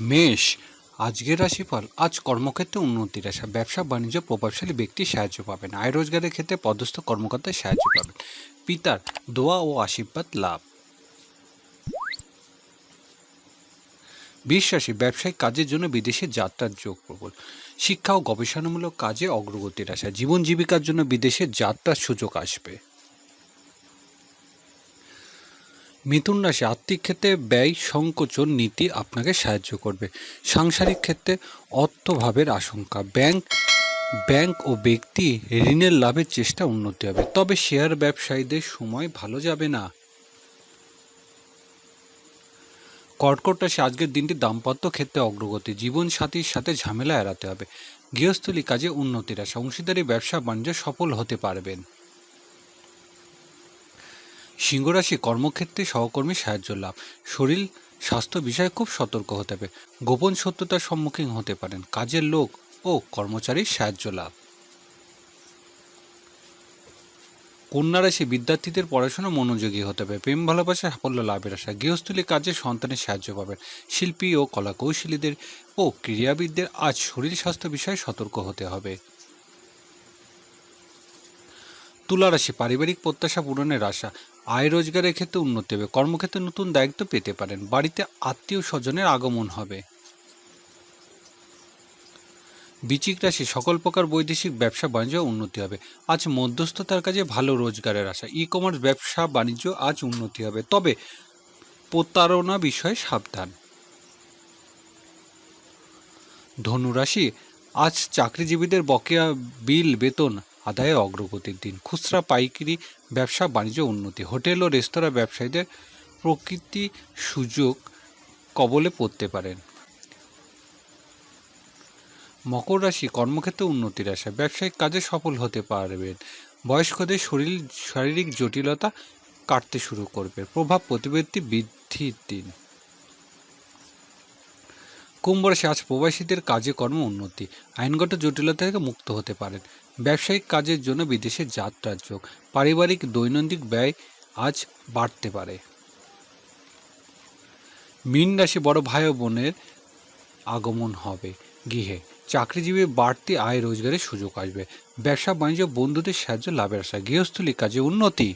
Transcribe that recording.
মেষ, আজকের রাশিফল, আজ কর্মক্ষেত্রে উন্নতির আশা ব্যবসা, বাণিজ্য, প্রভাবশালী ব্যক্তি সাহায্য পাবেন। আয় রোজগারের ক্ষেত্রে পদস্থ কর্মকর্তায় সাহায্য পাবেন। পিতার দোয়া ও আশীর্বাদ লাভ। বিশ্বাসী, ব্যবসায়িক কাজের জন্য বিদেশে যাত্রার যোগ প্রবল। শিক্ষা ও গবেষণামূলক কাজে অগ্রগতির আশা। জীবন জীবিকার জন্য বিদেশে যাত্রার সুযোগ আসবে। মিথুন রাশি আর্থিক ক্ষেত্রে ব্যয় সংকোচন নীতি আপনাকে সাহায্য করবে। সাংসারিক ক্ষেত্রে অর্থভাবের আশঙ্কা। ব্যাংক ব্যাংক ও ব্যক্তি ঋণের লাভের চেষ্টা উন্নতি হবে। তবে শেয়ার ব্যবসায়ীদের সময় ভালো যাবে না। কর্কট রাশি আজকের দিনটি দাম্পত্য ক্ষেত্রে অগ্রগতি। জীবন সাথীর সাথে ঝামেলা এড়াতে হবে। গৃহস্থলী কাজে উন্নতির আশা। অংশীদারি, ব্যবসা, বাণিজ্য সফল হতে পারবেন। সিংহরাশি কর্মক্ষেত্রে সহকর্মী সাহায্য লাভ। শরীর স্বাস্থ্য বিষয়ে খুব সতর্ক হতে হবে। গোপন সত্যতার সম্মুখীন হতে পারেন। কাজের লোক ও কর্মচারীর সাহায্য লাভ। কন্যা রাশি বিদ্যার্থীদের পড়াশোনা মনোযোগী হতে হবে। প্রেম, ভালোবাসা, সাফল্য, লাভের আশা। গৃহস্থলী কাজে সন্তানের সাহায্য পাবেন। শিল্পী ও কলাকৌশলীদের ও ক্রীড়াবিদদের আজ শরীর স্বাস্থ্য বিষয়ে সতর্ক হতে হবে। তুলা রাশি পারিবারিক প্রত্যাশা পূরণের আশা। আয় রোজগারের ক্ষেত্রে উন্নতি হবে, কর্মক্ষেত্রে নতুন দায়িত্ব পেতে পারেন, বাড়িতে আত্মীয় স্বজনের আগমন হবে। বিচিক রাশি, সকল প্রকার বৈদেশিক ব্যবসা বাণিজ্য উন্নতি হবে। আজ মধ্যস্থতার কাজে ভালো রোজগারের আশা ই কমার্স ব্যবসা বাণিজ্য আজ উন্নতি হবে, তবে প্রতারণা বিষয়ে সাবধান। ধনুরাশি আজ চাকরিজীবীদের বকেয়া বিল, বেতন আদায়ে অগ্রগতির দিন, খুচরা পাইকারি ব্যবসা, বাণিজ্য উন্নতি। হোটেল ও রেস্তোরাঁ ব্যবসায়ীদের প্রকৃতি সুযোগ কবলে পড়তে পারেন। মকর রাশি কর্মক্ষেত্রে উন্নতির আশা। ব্যবসায়িক কাজে সফল হতে পারবেন। বয়স্কদের শরীর, শারীরিক জটিলতা কাটতে শুরু করবে। প্রভাব প্রতিবৃত্তি বৃদ্ধির দিন। কুম্ভ রাশি আজ প্রবাসীদের কাজে কর্ম উন্নতি, আইনগত জটিলতা থেকে মুক্ত হতে পারেন। ব্যবসায়িক কাজের জন্য বিদেশে যাত্রার যোগ, পারিবারিক দৈনন্দিন ব্যয় আজ বাড়তে পারে। মীন রাশি বড় ভাই বোনের আগমন হবে গৃহে। চাকরিজীবী বাড়তি আয় রোজগারের সুযোগ আসবে। ব্যবসা, বাণিজ্য, বন্ধুদের সাহায্য, লাভের আশা গৃহস্থলী কাজে উন্নতি।